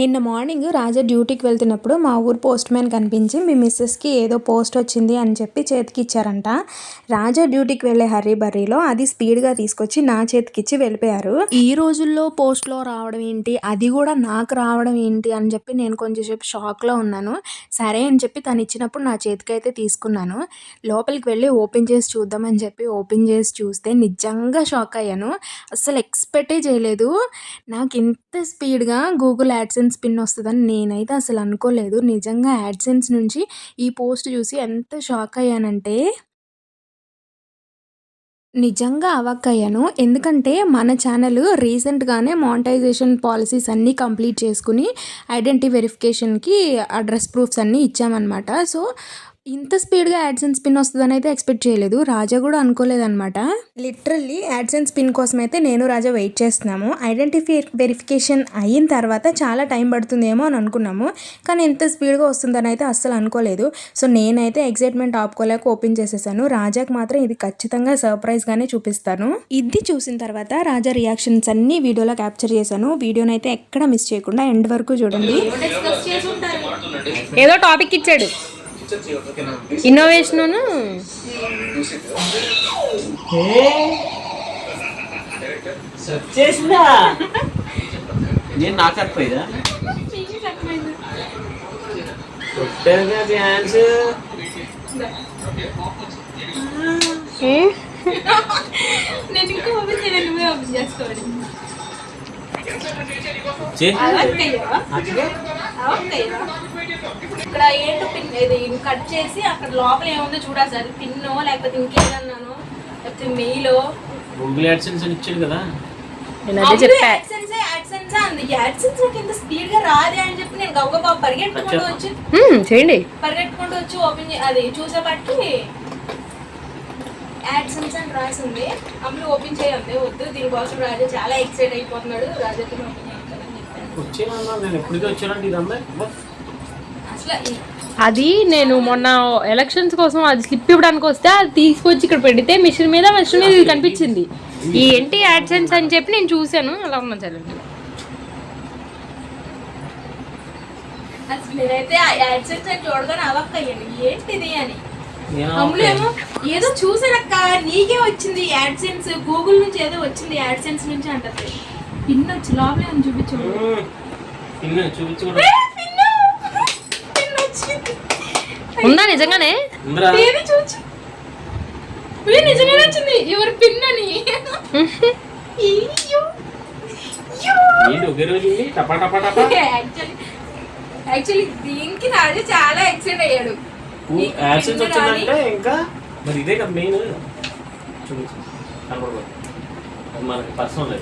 నిన్న మార్నింగ్ రాజా డ్యూటీకి వెళ్తున్నప్పుడు మా ఊరు పోస్ట్ మ్యాన్ కనిపించి మీ మిస్సెస్కి ఏదో పోస్ట్ వచ్చింది అని చెప్పి చేతికి ఇచ్చారంట రాజా డ్యూటీకి వెళ్ళే హర్రీ బర్రీలో అది స్పీడ్గా తీసుకొచ్చి నా చేతికి ఇచ్చి వెళ్ళిపోయారు. ఈ రోజుల్లో పోస్ట్లో రావడం ఏంటి? అది కూడా నాకు రావడం ఏంటి? అని చెప్పి నేను కొంచెంసేపు షాక్లో ఉన్నాను. సరే అని చెప్పి తను ఇచ్చినప్పుడు నా చేతికి అయితే తీసుకున్నాను. లోపలికి వెళ్ళి ఓపెన్ చేసి చూద్దామని చెప్పి ఓపెన్ చేసి చూస్తే నిజంగా షాక్ అయ్యాను. అసలు ఎక్స్పెక్టే చేయలేదు. నాకు ఇంత స్పీడ్గా గూగుల్ యాడ్సెన్స్ పిన్ వస్తుందని నేనైతే అసలు అనుకోలేదు. నిజంగా యాడ్సెన్స్ నుంచి ఈ పోస్ట్ చూసి ఎంత షాక్ అయ్యానంటే నిజంగా అవాక్కయ్యాను. ఎందుకంటే మన ఛానల్ రీసెంట్గానే మానిటైజేషన్ పాలసీస్ అన్నీ కంప్లీట్ చేసుకుని ఐడెంటిటీ వెరిఫికేషన్కి అడ్రస్ ప్రూఫ్స్ అన్నీ ఇచ్చామన్నమాట. సో ఇంత స్పీడ్గా యాడ్సెన్స్ పిన్ వస్తుందని అయితే ఎక్స్పెక్ట్ చేయలేదు. రాజా కూడా అనుకోలేదన్నమాట. లిటరల్లీ యాడ్సెన్స్ పిన్ కోసం అయితే నేను రాజా వెయిట్ చేస్తున్నాము. ఐడెంటిఫై వెరిఫికేషన్ అయిన తర్వాత చాలా టైం పడుతుందేమో అని అనుకున్నాము. కానీ ఇంత స్పీడ్గా వస్తుందని అయితే అస్సలు అనుకోలేదు. సో నేనైతే ఎగ్జైట్మెంట్ ఆపుకోలేక ఓపెన్ చేసేసాను. రాజాకి మాత్రం ఇది ఖచ్చితంగా సర్ప్రైజ్గానే చూపిస్తాను. ఇది చూసిన తర్వాత రాజా రియాక్షన్స్ అన్ని వీడియోలో క్యాప్చర్ చేశాను. వీడియోని అయితే ఎక్కడ మిస్ చేయకుండా ఎండ్ వరకు చూడండి. ఏదో టాపిక్ ఇచ్చాడు. ఇన్నోవేషన్ చేసిందా? నేను నాకు నేను ఇంకా ఓపెన్ నువ్వే ఓపెన్ చేసుకోవాలి ఇక్కడ ఏంటో పిన్ ఇది కట్ చేసి అక్కడ లోపల ఏముందో చూడాలి సార్. పిన్నో లేకపోతే ఇంకేదన్నాను లేకపోతే మెయిలో. గూగుల్ యాడ్సెన్స్ అని ఇచ్చాడు కదా. నేను అదే చెప్పా. యాడ్సెన్స్ యాడ్సెన్స్ అంది. యాడ్సెన్స్ నాకు ఇంత స్పీడ్గా రాదే అని చెప్పి నేను గవ్వ పరిగెట్టుకుంటూ వచ్చి మ్మ్, చేయండి. పరిగెట్టుకుంటూ వచ్చి ఓపెన్ అది చూసేపటికి యాడ్సెన్స్ అని రాసి ఉంది అప్పుడు ఓపెన్ చేయండి వద్దు. దీనికోసం రాజా చాలా ఎక్సైట్ అయిపోతున్నాడు. రాజాకి ఓపెన్ నేను ఎప్పటికీ అది నేను మొన్న ఎలక్షన్స్ కోసం అది స్లిప్ ఇవ్వడానికి వస్తే అది తీసుకొచ్చి ఇక్కడ పెడితే మిషన్ మీద మిషన్ మీద ఇది కనిపించింది. ఈ ఏంటి యాడ్సెన్స్ అని చెప్పి నేను చూశాను. అలా ఉన్నా నేనైతే యాడ్సెన్స్ అని చూడగానే ఏంటిది అని. ఏమో ఏదో చూసానక్క నీకే వచ్చింది యాడ్సెన్స్ గూగుల్ నుంచి ఏదో వచ్చింది యాడ్సెన్స్ నుంచి అంటది. పిన్ వచ్చి లోపలే అని చూపించు. పిన్ను చూపించు ఉందా నిజంగానే? నిజంగానే వచ్చింది? ఎవరి పిన్ అని యాక్చువల్లీ దీనికి రాజు చాలా ఎక్సైట్ అయ్యాడు. ఇంకా మరి ఇదే కదా మెయిన్ చూపించు. కనపడదు. అది మనకి పర్సనల్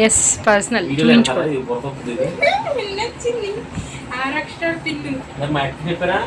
ఎస్ పర్సనల్ పిన్ మరి మా అక్క చెప్పారా?